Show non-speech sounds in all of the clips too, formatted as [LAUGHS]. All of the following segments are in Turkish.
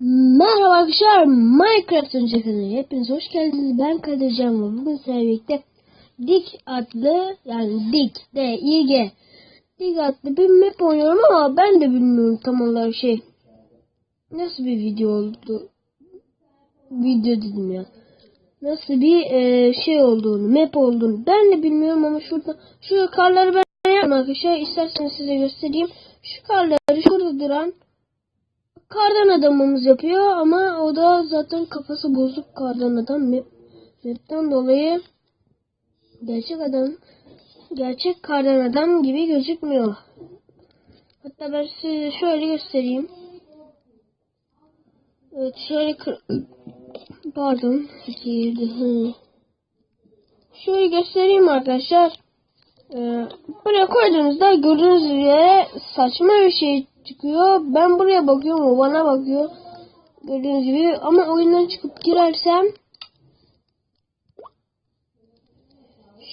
Merhaba arkadaşlar Minecraft öncekine hepiniz hoş geldiniz. Ben Kadircan ve bugün sizlerle Dik adlı yani Dik D I G Dik adlı bir map oynuyorum ama ben de bilmiyorum tam olarak şey nasıl bir video oldu video dedim ya nasıl bir e, şey olduğunu map olduğunu ben de bilmiyorum ama şurada şu karları ben yapmam arkadaşlar. İsterseniz size göstereyim. Şu karları şurada duran kardan adamımız yapıyor ama o da zaten kafası bozuk kardan adam map, dolayı gerçek adam gerçek kardan adam gibi gözükmüyor. Hatta ben size şöyle göstereyim. Evet şöyle [COUGHS] pardon girdi. Şöyle göstereyim arkadaşlar. Ee, buraya koyduğunuzda gördüğünüz üzere saçma bir şey çıkıyor. Ben buraya bakıyorum o bana bakıyor. Gördüğünüz gibi ama oyundan çıkıp girersem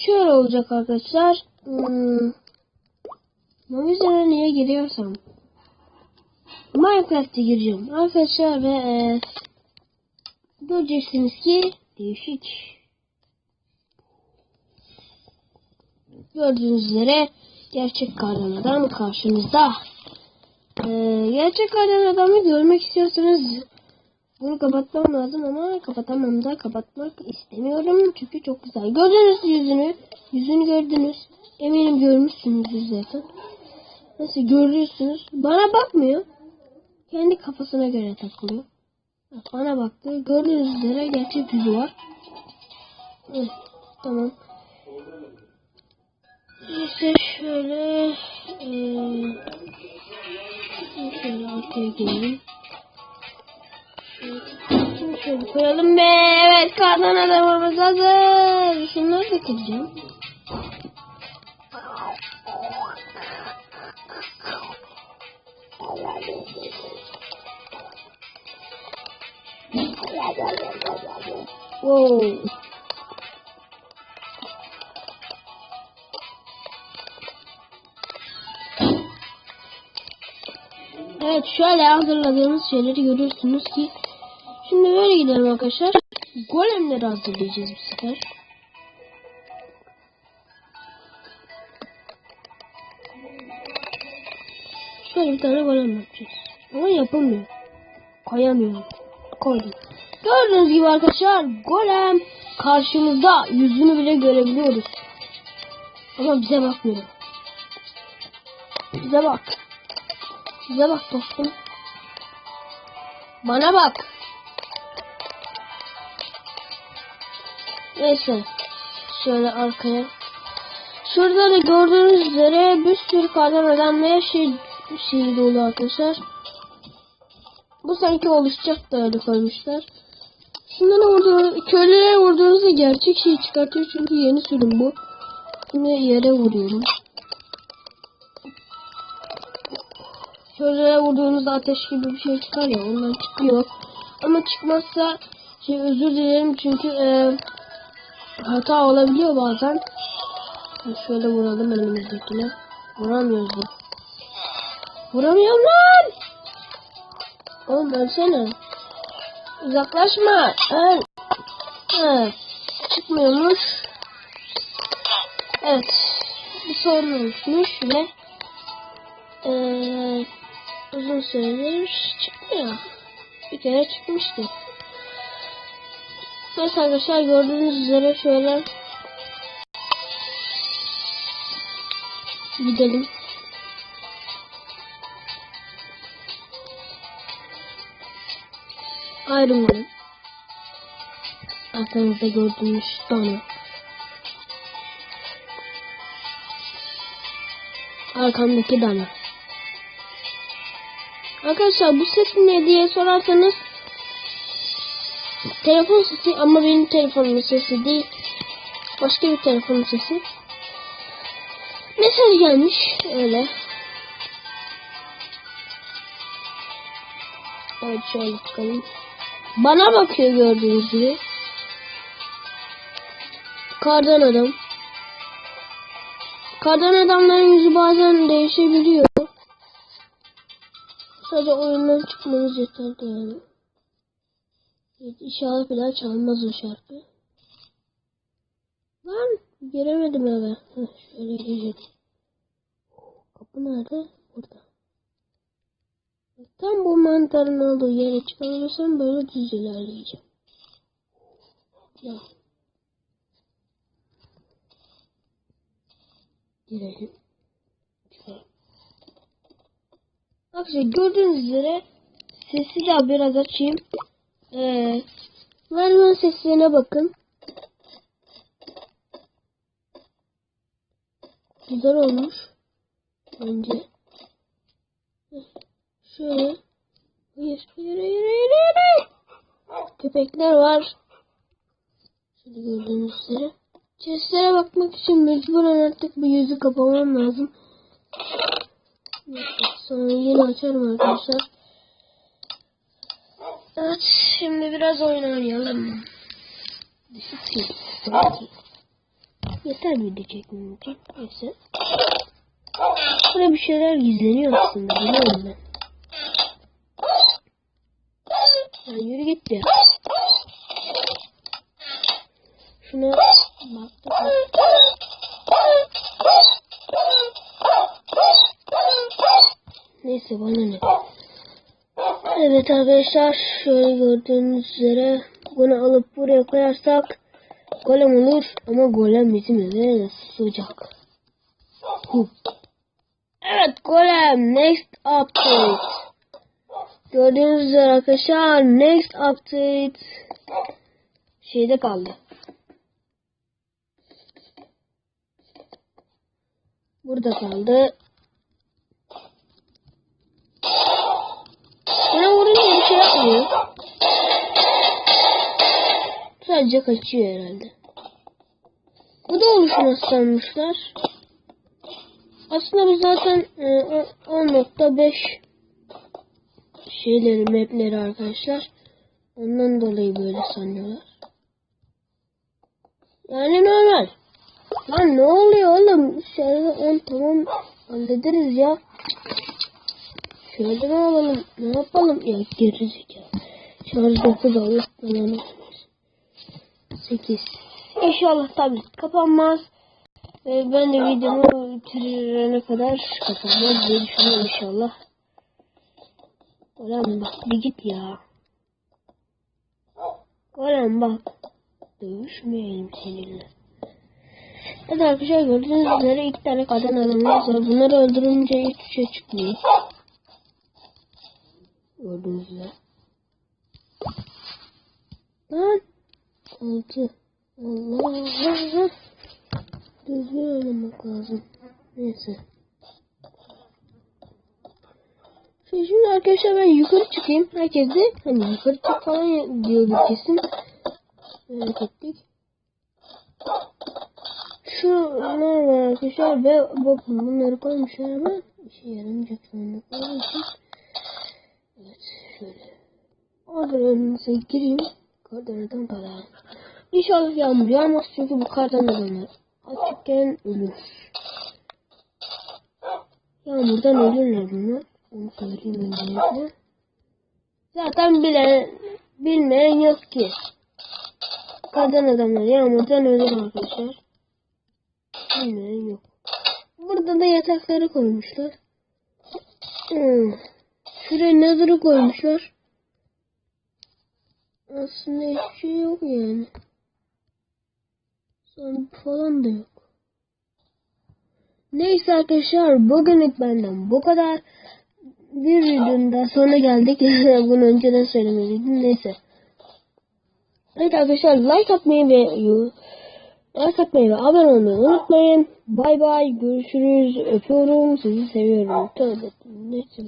şöyle olacak arkadaşlar. Hmm. Movize'ye niye giriyorsam Minecraft'e gireceğim arkadaşlar ve e, göreceksiniz ki değişik gördüğünüz üzere gerçek kardan adam karşınızda. Ee, gerçek kardan adamı görmek istiyorsanız bunu kapatmam lazım ama kapatamam da kapatmak istemiyorum çünkü çok güzel. Gördünüz yüzünü. Yüzünü gördünüz. Eminim görmüşsünüz zaten. Nasıl görüyorsunuz? Bana bakmıyor. Kendi kafasına göre takılıyor. Bana baktı. Gördüğünüz üzere gerçek yüzü var. Evet, tamam. İşte şöyle ee, şöyle gelelim. Evet. Şimdi şöyle koyalım be. Evet kardan adamımız hazır. Şunları da kıracağım. Wow. Evet şöyle hazırladığımız şeyleri görüyorsunuz ki şimdi böyle gidelim arkadaşlar. Golemleri hazırlayacağız bu sefer. Şöyle bir tane golem yapacağız. Ama yapılmıyor. Koyamıyorum. Koydum. Gördüğünüz gibi arkadaşlar golem karşımızda yüzünü bile görebiliyoruz. Ama bize bakmıyor. Bize bak. Bize bak dostum. Bana bak. Neyse. Şöyle arkaya. Şurada da gördüğünüz üzere bir sürü adam ve şey, şey dolu arkadaşlar. Bu sanki oluşacak da öyle koymuşlar. Şundan vurduğunuz, köylere vurduğunuzda gerçek şey çıkartıyor çünkü yeni sürüm bu. Şimdi yere vuruyorum. Köylere vurduğunuzda ateş gibi bir şey çıkar ya ondan çıkıyor. Ama çıkmazsa şey özür dilerim çünkü e, hata olabiliyor bazen. Şöyle vuralım elimizdekine. Vuramıyoruz da. Vuramıyorum lan! Oğlum ölsene. Uzaklaşma. Öl. Evet. Çıkmıyormuş. Evet. Bir sorun oluşmuş ve ee, uzun süredir çıkmıyor. Bir kere çıkmıştı. Neyse arkadaşlar gördüğünüz üzere şöyle gidelim. Ayrılmadım. Arkamızda gördüğünüz tane. Arkamdaki dana. Arkadaşlar bu ses ne diye sorarsanız telefon sesi ama benim telefonumun sesi değil. Başka bir telefonun sesi. Mesaj gelmiş öyle. Evet şöyle çıkalım. Bana bakıyor gördüğünüz gibi. Kardan adam. Kardan adamların yüzü bazen değişebiliyor. Sadece oyundan çıkmanız yeterli yani. Evet, inşallah bir daha çalmaz o şarkı. Lan giremedim eve. Heh, şöyle gireceğim. Kapı nerede? Burada. Tam bu mantarın olduğu yere çıkamıyorsam böyle düz ilerleyeceğim. Ya. Girelim. Çıkalım. Arkadaşlar gördüğünüz üzere sesi de biraz açayım. Ee, Vermen seslerine bakın. Güzel olmuş. Bence. Şöyle. Hayır, hayır, hayır, hayır, hayır. Köpekler var. Şöyle gördüğünüz üzere. Chestlere bakmak için mecburen artık bir yüzü kapamam lazım. Sonra yine açarım arkadaşlar. Evet, şimdi biraz oyun oynayalım. Yeter video çekmem için. Neyse. Burada bir şeyler gizleniyor aslında. Biliyorum ben. Ya yürü git ya. Şuna baktık. Neyse bana. Evet arkadaşlar şöyle gördüğünüz üzere bunu alıp buraya koyarsak golem olur ama golem bizim eve? Huh. Evet golem next update. Gördüğünüz üzere arkadaşlar next update şeyde kaldı. Burada kaldı. Bana vurunca bir şey yapmıyor. Sadece kaçıyor herhalde. Bu da oluşuna sanmışlar. Aslında bu zaten e, 10.5 şeyleri, mapleri arkadaşlar. Ondan dolayı böyle sanıyorlar. Yani normal. Lan ne oluyor oğlum? Şöyle 10 tamam hallederiz ya. Şöyle ne alalım? Ne yapalım? Ya gerizekalı. Şarj 9 Allah belanı 8. İnşallah tablet kapanmaz. Ve ben de videomu bitirene kadar kapanmaz diye düşünüyorum inşallah. Ulan bak bir git ya. Ulan bak. Dövüşmeyelim seninle. Evet arkadaşlar gördüğünüz üzere iki tane kadın adamlar var. Bunları öldürünce hiçbir şey çıkmıyor. Gördüğünüz üzere. Lan. Altı. Allah Allah. Düzgün oynamak lazım. Neyse. Şimdi, şimdi arkadaşlar ben yukarı çıkayım. Herkes de hani yukarı çık falan diyordu kesin. Merak ettik. Şunlar var arkadaşlar ve bakın bunları koymuşlar ama işe yaramayacak için. Evet şöyle. Oradan önünüze gireyim. Kardan falan. İnşallah yağmur yağmaz çünkü bu kardan adamlar açıkken ölür. Yağmurdan ölürler bunlar. Onu söyleyeyim öncelikle. Zaten bilen, bilmeyen yok ki. Kardan adamlar yağmurdan ölür arkadaşlar. Bilmeyen yok. Burada da yatakları koymuşlar. Hmm. Şuraya nether'ı koymuşlar. Aslında hiçbir şey yok yani. Son falan da yok. Neyse arkadaşlar bugünlük benden bu kadar. Bir videonun daha sonuna geldik. [LAUGHS] Bunu önceden söylemeliydim. Neyse. Evet arkadaşlar like atmayı ve like atmayı ve abone olmayı unutmayın. Bay bay. Görüşürüz. Öpüyorum. Sizi seviyorum. Tövbe. Neyse.